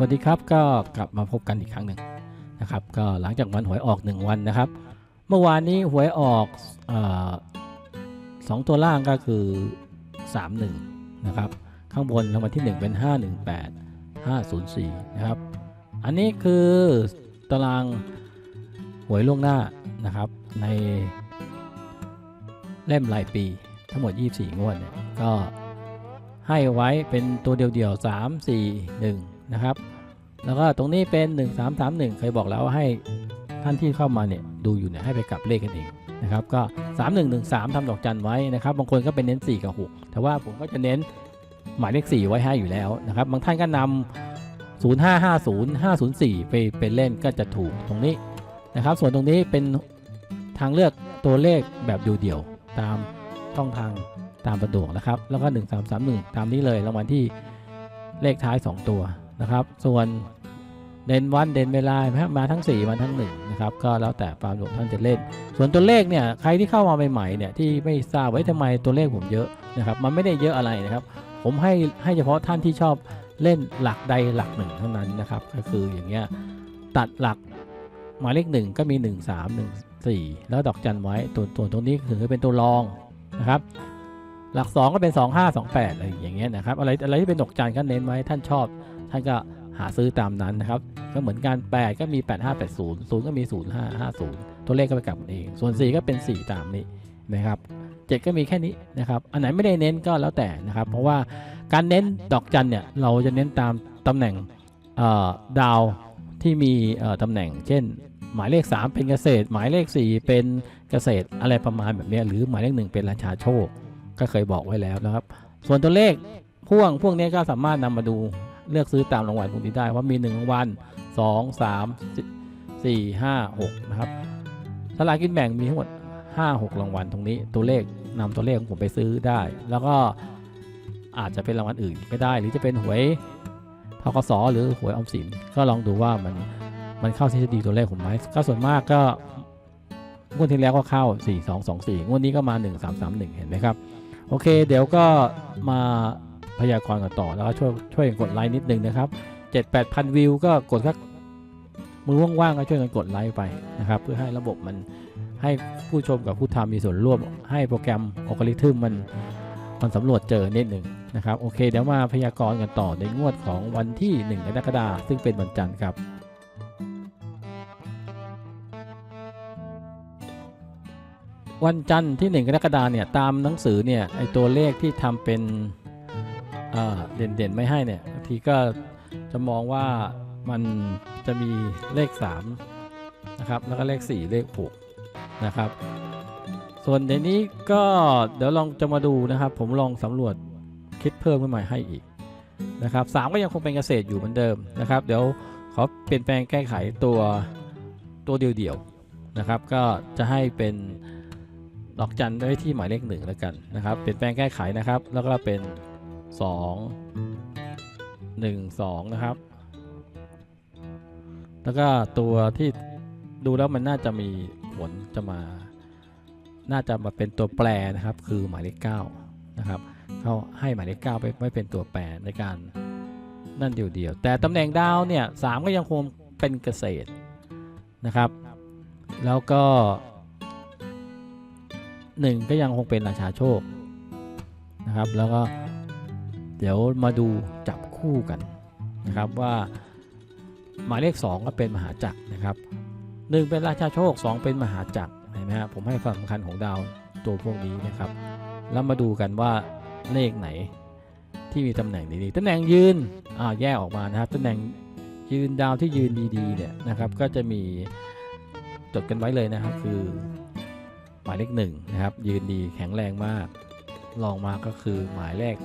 วัสดีครับก็กลับมาพบกันอีกครั้งหนึ่งนะครับก็หลังจากวันหวยออก 1 วันนะครับ เมื่อวานนี้หวยออกออสองตัวล่างก็คือ 31 นะครับ ข้างบนรางวัลที่ 1 เป็น 518 504 นะครับ อันนี้คือตารางหวยล่วงหน้านะครับในเล่มรายปีทั้งหมด 24 งวดเนี่ยก็ให้ไว้เป็นตัวเดียวๆ 3 4 1 นะครับ แล้วก็ตรงนี้เป็น 1 3 3 1 เคยบอกแล้วว่าให้ท่านที่เข้ามาเนี่ยดูอยู่เนี่ยให้ไปกลับเลขกันเองนะครับก็ 3 1 1 3ทำดอกจันไว้นะครับ บางคนก็เป็นเน้น 4 กับ 6 แต่ว่าผมก็จะเน้นหมายเลข 4 ไว้ให้อยู่แล้วนะครับ บางท่านก็นำ0550 504 ไปไปเล่นก็จะถูกตรงนี้นะครับ ส่วนตรงนี้เป็นทางเลือกตัวเลขแบบเดี่ยวๆตามช่องทางตามประดวกนะครับ แล้วก็ 1331 ตามนี้เลยรางวัลที่เลขท้าย 2 ตัว นะครับ ส่วนเด่นวันเด่นเวลามาทั้ง4มาทั้ง1นะครับก็แล้วแต่ความดวงท่านจะเล่น ส่วนตัวเลขเนี่ยใครที่เข้ามาใหม่ๆเนี่ยที่ไม่ทราบไว้ทำไมตัวเลขผมเยอะนะครับมันไม่ได้เยอะอะไรนะครับ ผมให้ให้เฉพาะท่านที่ชอบเล่นหลักใดหลักหนึ่งเท่านั้นนะครับก็คืออย่างเงี้ยตัดหลักหมายเลขหนึ่งก็มี 1 3 1 4 แล้วดอกจันไว้ตัวตัวตรงนี้คือเป็นตัวรองนะครับหลัก 2 ก็เป็น 2 5 2 8อะไรอย่างเงี้ยนะครับอะไรอะไรที่เป็นดอกจันก็เน้นไว้ท่านชอบ ท่านก็หาซื้อตามนั้นนะครับ ก็เหมือนกัน 8 ก็มี 8 5 8 0 0 ก็มี 0 5 5 0 ตัวเลขก็ไปกลับเอง ส่วน 4 ก็เป็น 4 ตามนี้นะครับ 7 ก็มีแค่นี้นะครับ อันไหนไม่ได้เน้นก็แล้วแต่นะครับ เพราะว่าการเน้นดอกจันเนี่ย เราจะเน้นตามตำแหน่งดาวที่มีตำแหน่ง เช่น หมายเลข 3 เป็นเกษตร หมายเลข 4 เป็นเกษตรอะไรประมาณแบบนี้หรือหมายเลข 1 เป็นราชาโชค ก็เคยบอกไว้แล้วนะครับ ส่วนตัวเลขพ่วงพวกนี้ก็สามารถนำมาดู เลือกซื้อตามรางวัลพวกนี้ได้ว่ามี1รางวัล2 3 4 5 6 นะครับสลากกินแบ่งมีทั้งหมด 5 6 รางวัลตรงนี้ตัวเลขนำตัวเลขของผมไปซื้อได้ แล้วก็อาจจะเป็นรางวัลอื่นก็ได้ หรือจะเป็นหวยทกสหรือหวยออมสิน ก็ลองดูว่ามันมันเข้าทฤษฎีตัวเลขผมไหมก็ส่วนมากก็งวดที่แล้วก็เข้า 4 2 2 4งวดนี้ก็มา 1 3 3 1 เห็นไหมครับ โอเค เดี๋ยวก็มา พยากรณ์กันต่อแล้วก็ช่วยช่วยกดไลค์นิดนึงนะครับ7 8พันวิวก็กดสักมือว่างๆก็ช่วยกันกดไลค์ไปนะครับ เพื่อให้ระบบมันให้ผู้ชมกับผู้ทำมีส่วนร่วม ให้โปรแกรมอัลกอริทึมมันมันสำรวจเจอนิดหนึ่งนะครับโอเคเดี๋ยวมาพยากรณ์กันต่อในงวดของวันที่ 1 กรกฎาคมซึ่งเป็นวันจันทร์ครับวันจันทร์ที่ 1 กรกฎาเนี่ยตามหนังสือเนี่ยไอตัวเลขที่ทำเป็น เด่นๆไม่ให้เนี่ยบางทีก็จะมองว่ามันจะมีเลข3นะครับแล้วก็เลข 4 เลข6นะครับ ส่วนในนี้ก็เดี๋ยวลองจะมาดูนะครับ ผมลองสำรวจคิดเพิ่มขึ้นมาให้อีกนะครับสามก็ยังคงเป็นเกษตรอยู่เหมือนเดิมนะครับ เดี๋ยวขอเปลี่ยนแปลงแก้ไขตัวตัวเดียวๆนะครับ ก็จะให้เป็นดอกจันไว้ที่หมายเลขหนึ่งแล้วกันนะครับ เปลี่ยนแปลงแก้ไขนะครับ แล้วก็เป็น 2 1 2 นะครับ แล้วก็ตัวที่ดูแล้วมันน่าจะมีผลจะมา น่าจะมาเป็นตัวแปรนะครับ คือหมายเลข9นะครับเขาให้หมายเลข9ไปไม่เป็นตัวแปรในการนั่นเดียวๆ แต่ตำแหน่งดาวเนี่ยสามก็ยังคงเป็นเกษตรนะครับ แล้วก็หนึ่งก็ยังคงเป็นราชาโชคนะครับ แล้วก็ เดี๋ยวมาดูจับคู่กันนะครับว่าหมายเลข 2 ก็เป็นมหาจักรนะครับหนึ่งเป็นราชาโชค 2 เป็นมหาจักรเห็นไหมครับผมให้ความสำคัญของดาวตัวพวกนี้นะครับ แล้วมาดูกันว่าเลขไหนที่มีตำแหน่งดีๆตำแหน่งยืนอ่าแยกออกมานะครับตำแหน่งยืนดาวที่ยืนดีๆเนี่ยนะครับก็จะมีจดกันไว้เลยนะครับคือหมายเลขหนึ่งนะครับยืนดีแข็งแรงมากลองมาก็คือหมายเลข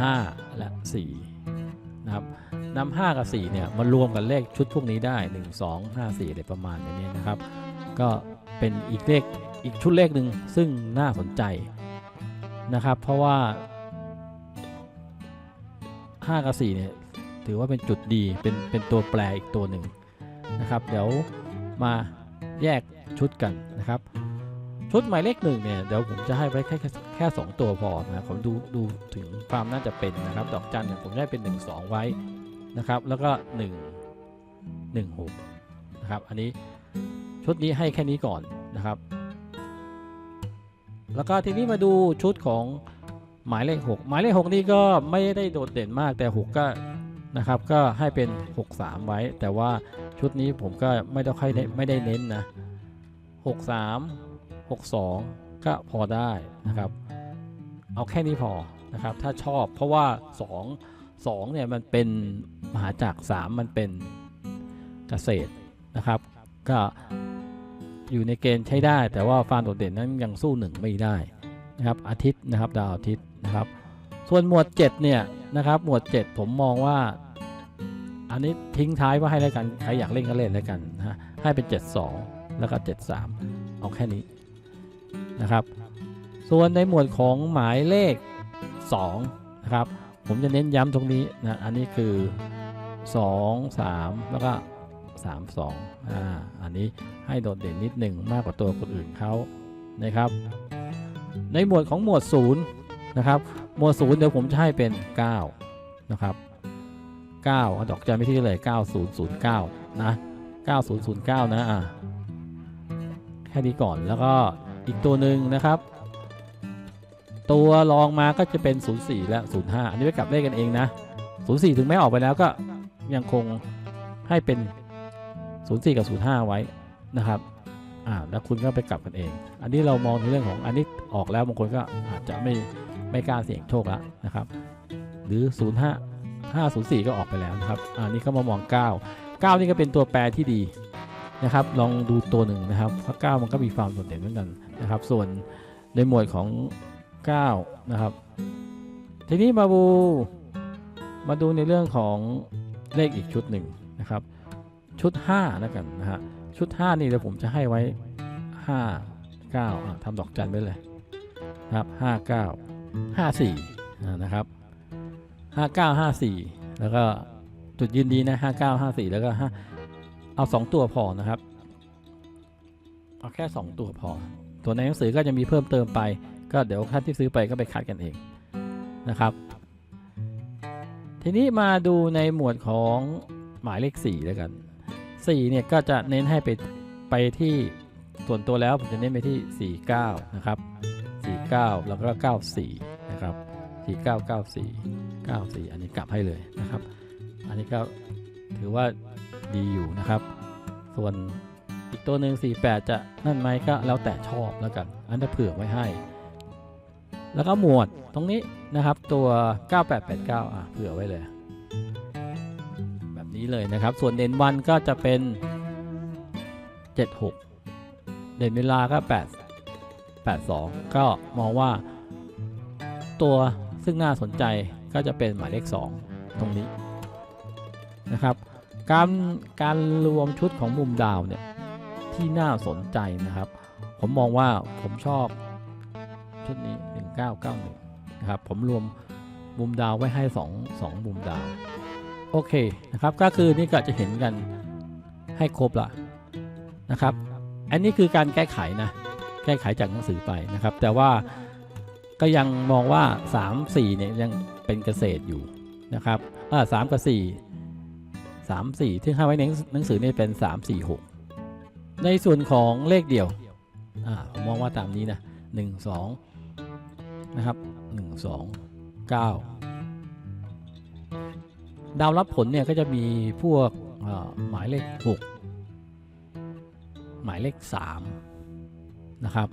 5 และ4นะครับนำ5กับ4เนี่ยมารวมกันเลขชุดพวกนี้ได้ 1 2 5 4อะไรประมาณนี้นะครับ ก็เป็นอีกเลขอีกชุดเลขหนึ่งซึ่งน่าสนใจนะครับ เพราะว่า 5 กับ4เนี่ยถือว่าเป็นจุดดีเป็นเป็นตัวแปรอีกตัวหนึ่งนะครับ เดี๋ยวมาแยกชุดกันนะครับ ชุดหมายเลขหนึ่งเนี่ยเดี๋ยวผมจะให้ไว้แค่แค่สองตัวพอนะผมดูดูถึงความน่าจะเป็นนะครับ ดอกจันเนี่ยผมได้เป็น 1 2 ไว้นะครับ แล้วก็ 1 1 6นะครับอันนี้ชุดนี้ให้แค่นี้ก่อนนะครับ แล้วก็ทีนี้มาดูชุดของหมายเลข 6 หมายเลข 6 นี่ก็ไม่ได้โดดเด่นมากแต่ 6 ก็นะครับก็ให้เป็น 6 3 ไว้ แต่ว่าชุดนี้ผมก็ไม่ได้ค่อยไม่ได้เน้นนะ 6 3 6 2 ก็พอได้นะครับ เอาแค่นี้พอนะครับ ถ้าชอบเพราะว่า 2 2เนี่ยมันเป็นมหาจักร3มันเป็นเกษตรนะครับ ก็อยู่ในเกณฑ์ใช้ได้ แต่ว่าฟาร์มโดดเด่นนั้นยังสู้หนึ่งไม่ได้นะครับอาทิตย์นะครับดาวอาทิตย์นะครับ ส่วนหมวด 7 เนี่ยนะครับหมวด 7 ผมมองว่าอันนี้ทิ้งท้ายว่าให้แล้วกัน ใครอยากเล่นก็เล่นแล้วกันนะฮะให้เป็น 72 แล้วก็ 73 เอาแค่นี้ นะครับ ส่วนในหมวดของหมายเลข2นะครับ ผมจะเน้นย้ำตรงนี้นะ อันนี้คือ 2 3 แล้วก็ 3 2อ่า อันนี้ให้โดดเด่นนิดหนึ่งมากกว่าตัวคนอื่นเขานะครับ ในหมวดของหมวด0นะครับ หมวด0เดี๋ยวผมจะให้เป็น 9 นะครับ9เอาดอกจันไม่ที่เลย 9009 นะ 9009 นะ อะแค่นี้ก่อนแล้วก็ อีกตัวหนึ่งนะครับ ตัวรองมาก็จะเป็น 04 และ 05 อันนี้ไปกลับเลขกันเองนะ 04 ถึงแม้ออกไปแล้วก็ยังคงให้เป็น 04 กับ 05 ไว้นะครับอ่าแล้วคุณก็ไปกลับกันเอง อันนี้เรามองในเรื่องของอันนี้ออกแล้วบางคนก็อาจจะไม่ไม่กล้าเสี่ยงโชคละนะครับ หรือ 05 504 ก็ออกไปแล้วนะครับอันนี้ก็มามอง 9 9 นี่ก็เป็นตัวแปรที่ดี นะครับ ลองดูตัวหนึ่งนะครับเพราะ9มันก็มีความโดดเด่นเหมือนกันนะครับ ส่วนในหมวดของ 9 นะครับ ทีนี้มาดูมาดูในเรื่องของเลขอีกชุดหนึ่งนะครับ ชุด5แล้วกันนะฮะชุด 5 นี่เดี๋ยวผมจะให้ไว้ 5 9อะทำดอกจันไว้เลยนะครับ 5 9 5 4นะครับ 5 9 5 4 แล้วก็จุดยืนดีนะ 5 9 5 4 แล้วก็5 เอา 2 ตัวพอนะครับ เอาแค่ 2 ตัวพอ ตัวในหนังสือก็จะมีเพิ่มเติมไป ก็เดี๋ยวท่านที่ซื้อไปก็ไปคัดกันเองนะครับ ทีนี้มาดูในหมวดของหมายเลข4แล้วกัน4เนี่ยก็จะเน้นให้ไปไปที่ส่วนตัวแล้วผมจะเน้นไปที่ 49 นะครับ 49 แล้วก็ 94 นะครับ 49 94 94 อันนี้กลับให้เลยนะครับ อันนี้ก็ถือว่า ดีอยู่นะครับ ส่วนอีกตัวหนึ่ง48 จะนั่นไหมก็แล้วแต่ชอบแล้วกัน อันนี้เผื่อไว้ให้ แล้วก็หมวดตรงนี้นะครับตัว 9889 อะเผื่อไว้เลย แบบนี้เลยนะครับ ส่วนเด่นวันก็จะเป็น 76 เด่นเวลาก็ 8 82 ก็มองว่า ตัวซึ่งน่าสนใจก็จะเป็นหมายเลข 2 ตรงนี้นะครับ การการรวมชุดของมุมดาวเนี่ยที่น่าสนใจนะครับ ผมมองว่าผมชอบชุดนี้ 1991 นะครับ ผมรวมมุมดาวไว้ให้ 2 2 มุมดาว โอเคนะครับ ก็คือนี่ก็จะเห็นกันให้ครบละนะครับ อันนี้คือการแก้ไขนะ แก้ไขจากหนังสือไปนะครับ แต่ว่าก็ยังมองว่า 3 4 เนี่ยยังเป็นเกษตรอยู่นะครับอ่าสามกับ4 3 4 ที่ให้ไว้ในหนังสือเนี่ยเป็น 3 4 6 ในส่วนของเลขเดียวอ่าผมมองว่าตามนี้นะ 1 2 นะครับ 1 2 9 ดาวรับผลเนี่ยก็จะมีพวกหมายเลข 6 หมายเลข 3 นะครับ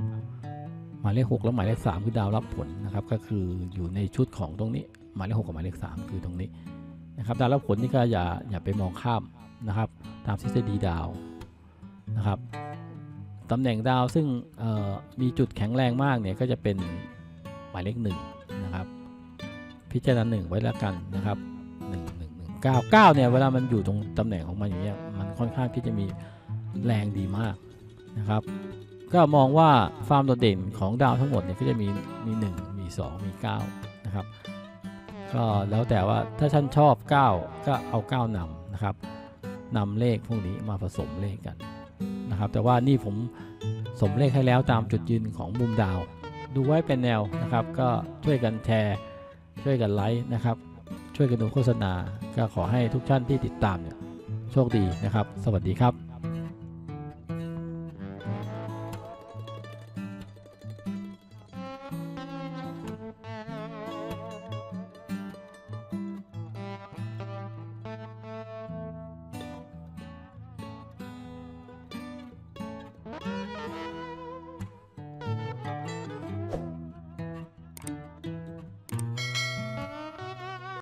หมายเลข 6 แล้วหมายเลข 3 คือดาวรับผลนะครับ ก็คืออยู่ในชุดของตรงนี้ หมายเลข 6 กับหมายเลข 3 คือตรงนี้ นะครับดาวรับผลนี่ก็อย่าอย่าไปมองข้ามนะครับตามทฤษฎีดาวนะครับตำแหน่งดาวซึ่งมีจุดแข็งแรงมากเนี่ยก็จะเป็นหมายเลข1นะครับพิจารณาหนึ่งไว้แล้วกันนะครับ1 1 1 9 9เก้าเก้าเนี่ยเวลามันอยู่ตรงตำแหน่งของมันอย่างเงี้ยมันค่อนข้างที่จะมีแรงดีมากนะครับ ก็มองว่าฟามโดดเด่นของดาวทั้งหมดเนี่ยก็จะมีมี1มี2มี9นะครับ ก็แล้วแต่ว่าถ้าท่านชอบ 9 ก็เอา 9นำนะครับนำเลขพวกนี้มาผสมเลขกันนะครับ แต่ว่านี่ผมสมเลขให้แล้วตามจุดยืนของมุมดาว ดูไว้เป็นแนวนะครับ ก็ช่วยกันแชร์ ช่วยกันไลค์นะครับชช่วยกันดูโฆษณา ก็ขอให้ทุกท่านที่ติดตามเนี่ยโชคดีนะครับ สวัสดีครับ